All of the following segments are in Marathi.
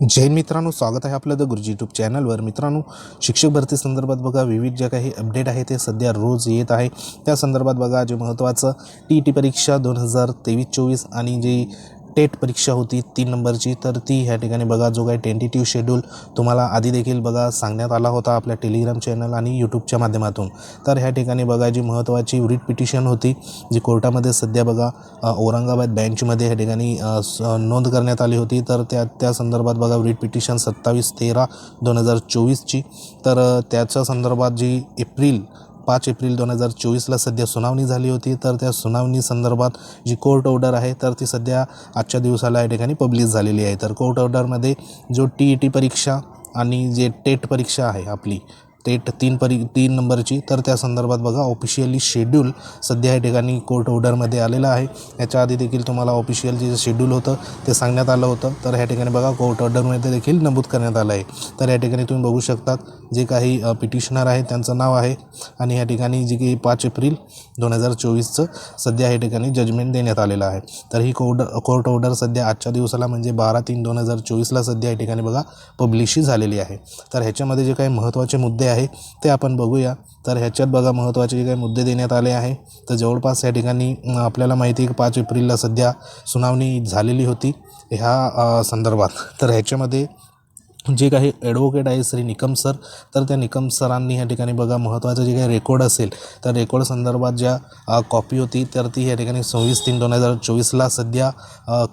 जैन मित्रांनो स्वागत आहे आपलं द गुरुजी यूट्यूब चॅनलवर मित्रांनो शिक्षक भरती संदर्भात बघा विविध ज्या काही अपडेट आहे ते सध्या रोज येत आहे. त्या संदर्भात बघा जे महत्त्वाचं टी ई टी परीक्षा दोन हजार तेवीस चोवीस आणि जी टेट परीक्षा होती तीन नंबरची तर ती ह्या ठिकाणी बघा जो काही टेंटेटिव्ह शेड्यूल तुम्हाला आधी देखील बघा सांगण्यात आला होता आपल्या टेलिग्राम चॅनल आणि यूट्यूबच्या माध्यमातून. तर ह्या ठिकाणी बघा जी महत्त्वाची रिट पिटिशन होती जी कोर्टामध्ये सध्या बघा औरंगाबाद बँचमध्ये ह्या ठिकाणी स- नोंद करण्यात आली होती. तर त्या त्या संदर्भात बघा रिट पिटिशन सत्तावीस तेरा दोन हजार चोवीसची. तर त्याच्या संदर्भात जी एप्रिल पाच एप्रिल दोन हजार चोवीसला सध्या सुनावणी झाली होती. तर त्या सुनावणी संदर्भात जी कोर्ट ऑर्डर आहे तर ती सध्या आजच्या दिवसाला या ठिकाणी पब्लिश झालेली आहे. तर कोर्ट ऑर्डरमध्ये जो टी ई टी परीक्षा आणि जे टेट परीक्षा आहे आपली तेट तीन परी तीन नंबरची. तर त्या संदर्भात बघा ऑफिशियली शेड्यूल सध्या या ठिकाणी कोर्ट ऑर्डरमध्ये आलेलं आहे. याच्या आधी देखील तुम्हाला ऑफिशियल जे शेड्यूल होतं ते सांगण्यात आलं होतं. तर ह्या ठिकाणी बघा कोर्ट ऑर्डरमध्ये देखील नमूद करण्यात आलं आहे. तर या ठिकाणी तुम्ही बघू शकतात जे काही पिटिशनर आहे त्यांचं नाव आहे. आणि या ठिकाणी जे की पाच एप्रिल दोन हजार चोवीसचं सध्या या ठिकाणी जजमेंट देण्यात आलेलं आहे. तर ही कोर्ट कोर्ट ऑर्डर सध्या आजच्या दिवसाला म्हणजे बारा तीन दोन हजार चोवीसला सध्या या ठिकाणी बघा पब्लिशी झालेली आहे. तर ह्याच्यामध्ये जे काही महत्त्वाचे मुद्दे आहे ते आपण बघूया. तर ह्याच्यात बघा महत्त्वाचे जे काही मुद्दे देण्यात आले आहे तर जवळपास या ठिकाणी आपल्याला माहिती आहे की पाच एप्रिलला सध्या सुनावणी झालेली होती. ह्या संदर्भात. तर ह्याच्यामध्ये जे काही ॲडव्होकेट आहे श्री निकम सर तर त्या निकम सरांनी या ठिकाणी बघा महत्त्वाचं जे काही रेकॉर्ड असेल तर रेकॉर्ड संदर्भात ज्या कॉपी होती तर ती या ठिकाणी सव्वीस तीन दोन हजार चोवीसला सध्या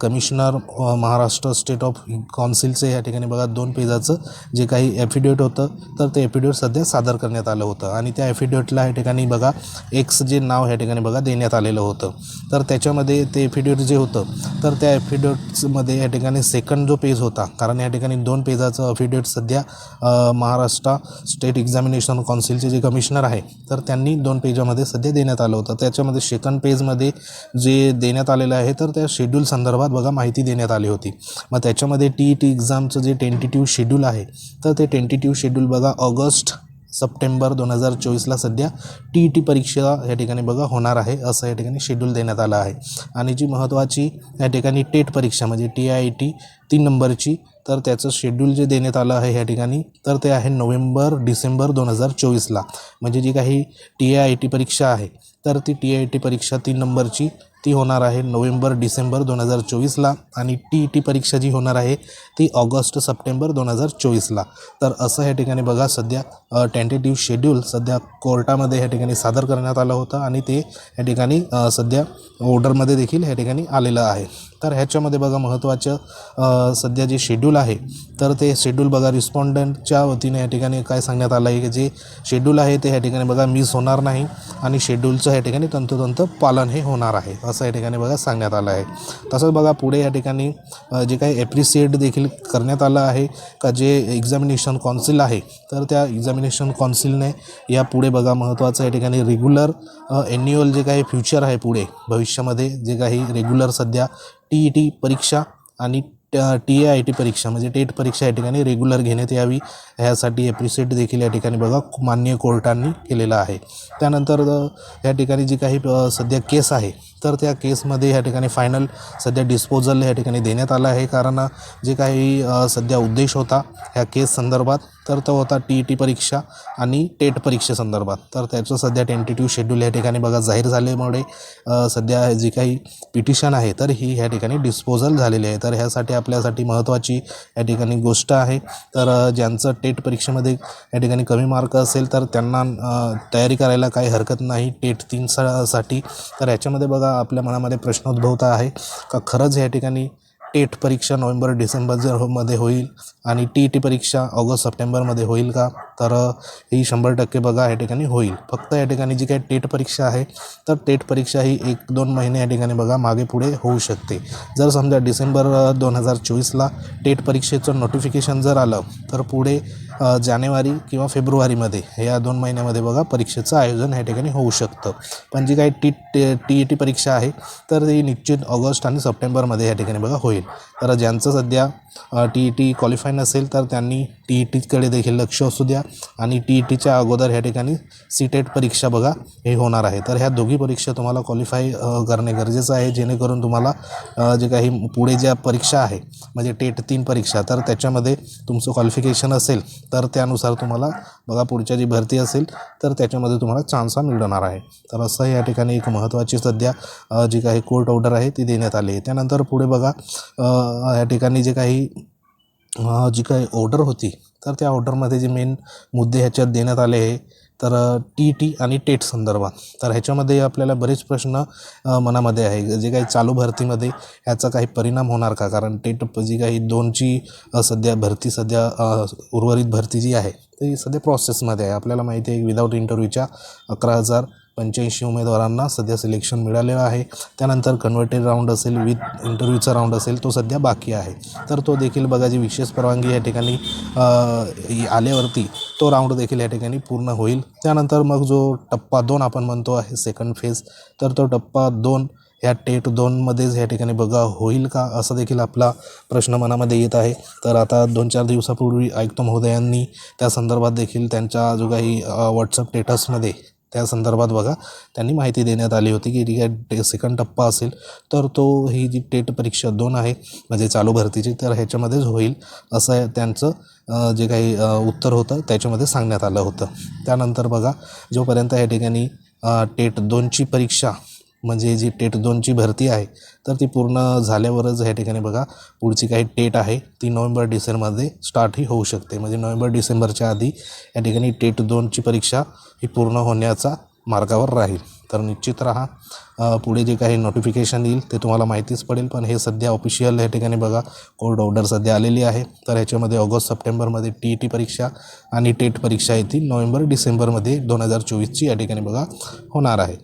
कमिशनर महाराष्ट्र स्टेट ऑफ काउन्सिलचे या ठिकाणी बघा दोन पेजाचं जे काही ॲफिडेविट होतं तर ते ॲफिडेविट सध्या सादर करण्यात आलं होतं. आणि त्या ॲफिडेविटला या ठिकाणी बघा एक्स जे नाव या ठिकाणी बघा देण्यात आलेलं होतं. तर त्याच्यामध्ये ते ॲफिडेविट जे होतं तर त्या ॲफिडेविट्समध्ये या ठिकाणी सेकंड जो पेज होता कारण या ठिकाणी दोन पेजाचं अफिडेविट सध्या महाराष्ट्र स्टेट एक्झामिनेशन कौन्सिलचे जे कमिशनर आहे तर त्यांनी दोन पेजामध्ये सध्या देण्यात आलं होतं. त्याच्यामध्ये सेकंड पेजमध्ये जे देण्यात आलेलं आहे तर त्या शेड्यूल संदर्भात बघा माहिती देण्यात आली होती. मग त्याच्यामध्ये टी ई टी एक्झामचं जे टेंटेटिव्ह शेड्यूल आहे तर ते टेंटेटिव्ह शेड्यूल बघा ऑगस्ट सप्टेंबर दोन हजार चोवीसला सध्या टी ई टी परीक्षा या ठिकाणी बघा होणार आहे असं या ठिकाणी शेड्यूल देण्यात आलं आहे. आणि जी महत्त्वाची या ठिकाणी टेट परीक्षा म्हणजे टी आय टी तीन नंबरची तर त्याचं शेड्यूल जे देण्यात आलं आहे ह्या ठिकाणी तर ते आहे नोव्हेंबर डिसेंबर दोन हजार चोवीसला. म्हणजे जी काही टी आय टी परीक्षा आहे तर ती टी आय टी परीक्षा तीन नंबरची ती होणार आहे नोव्हेंबर डिसेंबर दोन हजार चोवीसला आणि टी ई टी परीक्षा जी होणार आहे ती ऑगस्ट सप्टेंबर दोन हजार चोवीसला. तर असं ह्या ठिकाणी बघा सध्या टेंटेटिव्ह शेड्यूल सध्या कोर्टामध्ये ह्या ठिकाणी सादर करण्यात आलं होतं आणि ते ह्या ठिकाणी सध्या ऑर्डरमध्ये देखील ह्या ठिकाणी आलेलं आहे. तर ह्याच्यामध्ये बघा महत्त्वाचं सध्या जे शेड्यूल आहे तर ते शेड्यूल बघा रिस्पॉन्डंटच्या वतीने या ठिकाणी काय सांगण्यात आलं आहे की जे शेड्यूल आहे ते ह्या ठिकाणी बघा मिस होणार नाही आणि शेड्यूलचं ह्या ठिकाणी तंतोतंत पालन हे होणार आहे असं या ठिकाणी बघा सांगण्यात आलं आहे. तसंच बघा पुढे या ठिकाणी जे काही ॲप्रिसिएट देखील करण्यात आलं आहे का जे एक्झामिनेशन कॉन्सिल आहे तर त्या एक्झामिनेशन कॉन्सिलने या पुढे बघा महत्त्वाचं या ठिकाणी रेग्युलर एन्युअल जे काही फ्युचर आहे पुढे भविष्यामध्ये जे काही रेग्युलर सध्या टी ई टी परीक्षा आणि टी ए आय टी परीक्षा म्हणजे टेट परीक्षा या ठिकाणी रेग्युलर घेण्यात यावी. ह्यासाठी एप्रिसिएट देखील या ठिकाणी बघा मान्य कोर्टांनी केलेलं आहे. त्यानंतर या ठिकाणी जी काही सध्या केस आहे तर त्या केसमध्ये या ठिकाणी फायनल सध्या डिस्पोजल या ठिकाणी देण्यात आलं आहे. कारण जे काही सध्या उद्देश होता ह्या केस संदर्भात तर तो होता टी ई टी परीक्षा आणि टेट परीक्षेसंदर्भात तर त्याचं सध्या टेंटेटिव्ह शेड्यूल या ठिकाणी बघा जाहीर झाल्यामुळे सध्या जी काही पिटिशन आहे तर ही ह्या ठिकाणी डिस्पोजल झालेली आहे. तर ह्यासाठी आपल्यासाठी महत्त्वाची या ठिकाणी गोष्ट आहे. तर ज्यांचं टेट परीक्षेमध्ये या ठिकाणी कमी मार्क असेल तर त्यांना तयारी करायला काही हरकत नाही. टेट तीन सा साठी. तर याच्यामध्ये बघा आपल्या मनामध्ये प्रश्न उद्भवत आहे. का खरंच या ठिकाणी टेट परीक्षा नोव्हेंबर डिसेंबर जर मध्ये होईल आणि टी ई टी परीक्षा ऑगस्ट सप्टेंबरमध्ये होईल का? तर ही शंभर टक्के बघा या ठिकाणी होईल. फक्त या ठिकाणी जी काही टेट परीक्षा आहे तर टेट परीक्षा ही एक दोन महिने या ठिकाणी बघा मागे पुढे होऊ शकते. जर समजा डिसेंबर दोन हजार चोवीसला टेट परीक्षेचं नोटिफिकेशन जर आलं तर पुढे जानेवारी किंवा फेब्रुवारीमध्ये या दोन महिन्यामध्ये बघा परीक्षेचं आयोजन ह्या ठिकाणी होऊ शकतं. पण जी काही टी टी ई टी परीक्षा आहे तर ती निश्चित ऑगस्ट आणि सप्टेंबरमध्ये या ठिकाणी बघा होईल. तर ज्यांचं सध्या टी ई टी क्वालिफाय नसेल तर त्यांनी टी ई टीकडे देखील लक्ष असू द्या. आणि टी ई टीच्या अगोदर ह्या ठिकाणी सी टेट परीक्षा बघा हे होणार आहे. तर ह्या दोघी परीक्षा तुम्हाला क्वालिफाय करणे गरजेचं आहे. जेणेकरून तुम्हाला जे काही पुढे ज्या परीक्षा आहे म्हणजे टेट तीन परीक्षा तर त्याच्यामध्ये तुमचं क्वालिफिकेशन असेल तर त्यानुसार तुम्हाला बघा पुढच्या जी भरती असेल तर त्याच्यामध्ये तुम्हाला चान्स हा मिळणार आहे. तर असं या ठिकाणी एक महत्त्वाची सध्या जी काही कोर्ट ऑर्डर आहे ती देण्यात आली आहे. त्यानंतर पुढे बघा या ठिकाणी जे काही जी काही ऑर्डर होती तर त्या ऑर्डरमध्ये जे मेन मुद्दे ह्याच्यात देण्यात आले आहे तर टी टी आणि टेट संदर्भात. तर ह्याच्यामध्ये आपल्याला बरेच प्रश्न मनामध्ये आहे. जे काही चालू भरतीमध्ये ह्याचा काही परिणाम होणार का? कारण टेट जी काही दोनची सध्या भरती सध्या उर्वरित भरती जी आहे ती सध्या प्रोसेसमध्ये आहे. आपल्याला माहिती आहे विदाऊट इंटरव्ह्यूच्या अकरा हजार पंच्याऐंशी उमेदवारांना सध्या सिलेक्शन मिळालेलं आहे. त्यानंतर कन्व्हर्टेड राऊंड असेल विथ इंटरव्ह्यूचा राऊंड असेल तो सध्या बाकी आहे. तर तो देखील बघा जी विशेष परवानगी या ठिकाणी आल्यावरती तो राऊंड देखील या ठिकाणी पूर्ण होईल. त्यानंतर मग जो टप्पा दोन आपण म्हणतो आहे सेकंड फेज तर तो टप्पा दोन ह्या टेट दोनमध्येच ह्या ठिकाणी बघा होईल का असं देखील आपला प्रश्न मनामध्ये येत आहे. तर आता दोन चार दिवसापूर्वी आयुक्त महोदयांनी त्या संदर्भात देखील त्यांच्या जो काही व्हॉट्सअप स्टेटसमध्ये त्या संदर्भात बघा त्यांनी माहिती देण्यात आली होती की ठीक आहे टे सेकंड टप्पा असेल तर तो ही जी टेट परीक्षा दोन आहे म्हणजे चालू भरतीची तर ह्याच्यामध्येच होईल असं त्यांचं जे काही उत्तर होतं त्याच्यामध्ये सांगण्यात आलं होतं. त्यानंतर बघा जोपर्यंत या ठिकाणी टेट दोनची परीक्षा म्हणजे जी टेट दोनची भरती आहे तर ती पूर्ण झाल्यावरच ह्या ठिकाणी बघा पुढची काही टेट आहे ती नोव्हेंबर डिसेंबरमध्ये स्टार्टही होऊ शकते. म्हणजे नोव्हेंबर डिसेंबरच्या आधी या ठिकाणी टेट दोनची परीक्षा ही पूर्ण होण्याचा मार्गावर राहील. तर निश्चित राहा पुढे जे काही नोटिफिकेशन येईल ते तुम्हाला माहितीच पडेल पण हे सध्या ऑफिशियल या ठिकाणी बघा कोर्ट ऑर्डर सध्या आलेली आहे. तर ह्याच्यामध्ये ऑगस्ट सप्टेंबरमध्ये टी ई टी परीक्षा आणि टेट परीक्षा येतील नोव्हेंबर डिसेंबरमध्ये दोन हजार चोवीसची या ठिकाणी बघा होणार आहे.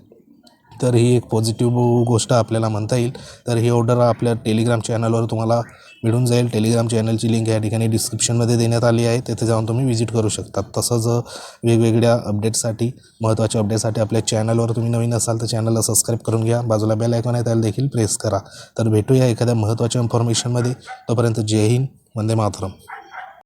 तर ही एक पॉझिटिव्ह गोष्ट आपल्याला म्हणता येईल. तर ही ऑर्डर आपल्या टेलिग्राम चॅनलवर तुम्हाला मिळून जाईल. टेलिग्राम चॅनलची लिंक या ठिकाणी डिस्क्रिप्शनमध्ये देण्यात आली आहे. तिथे जाऊन तुम्ही व्हिजिट करू शकता तसंच वेगवेगळ्या अपडेटसाठी महत्त्वाच्या अपडेटसाठी आपल्या चॅनलवर तुम्ही नवीन असाल तर चॅनलला सबस्क्राईब करून घ्या. बाजूला बेल ऐकून आहे त्याला देखील प्रेस करा. तर भेटूया एखाद्या महत्त्वाच्या इन्फॉर्मेशनमध्ये तोपर्यंत जय हिंद वंदे मातरम.